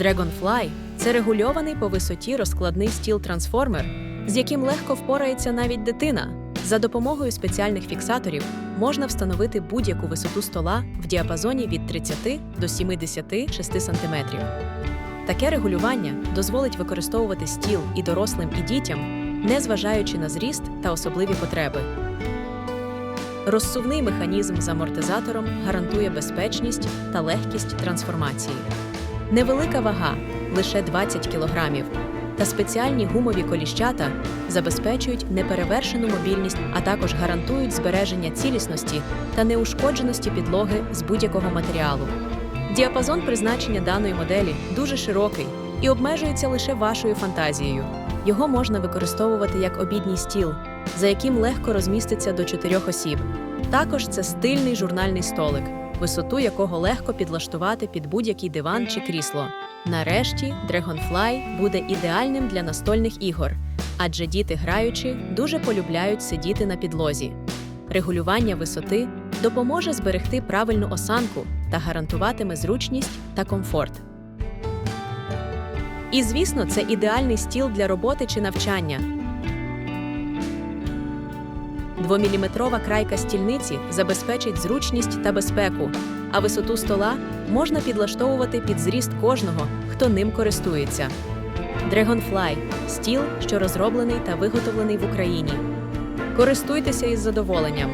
Dragonfly це регульований по висоті розкладний стіл-трансформер, з яким легко впорається навіть дитина. За допомогою спеціальних фіксаторів можна встановити будь-яку висоту стола в діапазоні від 30 до 76 см. Таке регулювання дозволить використовувати стіл і дорослим, і дітям, незважаючи на зріст та особливі потреби. Розсувний механізм з амортизатором гарантує безпечність та легкість трансформації. Невелика вага лише 20 кг, та спеціальні гумові коліщата забезпечують неперевершену мобільність, а також гарантують збереження цілісності та неушкодженості підлоги з будь-якого матеріалу. Діапазон призначення даної моделі дуже широкий і обмежується лише вашою фантазією. Його можна використовувати як обідній стіл, за яким легко розміститься до чотирьох осіб. Також це стильний журнальний столик, висоту якого легко підлаштувати під будь-який диван чи крісло. Нарешті Dragonfly буде ідеальним для настольних ігор, адже діти граючи дуже полюбляють сидіти на підлозі. Регулювання висоти допоможе зберегти правильну осанку та гарантуватиме зручність та комфорт. І, звісно, це ідеальний стіл для роботи чи навчання. Двоміліметрова крайка стільниці забезпечить зручність та безпеку, а висоту стола можна підлаштовувати під зріст кожного, хто ним користується. Dragonfly – стіл, що розроблений та виготовлений в Україні. Користуйтеся із задоволенням.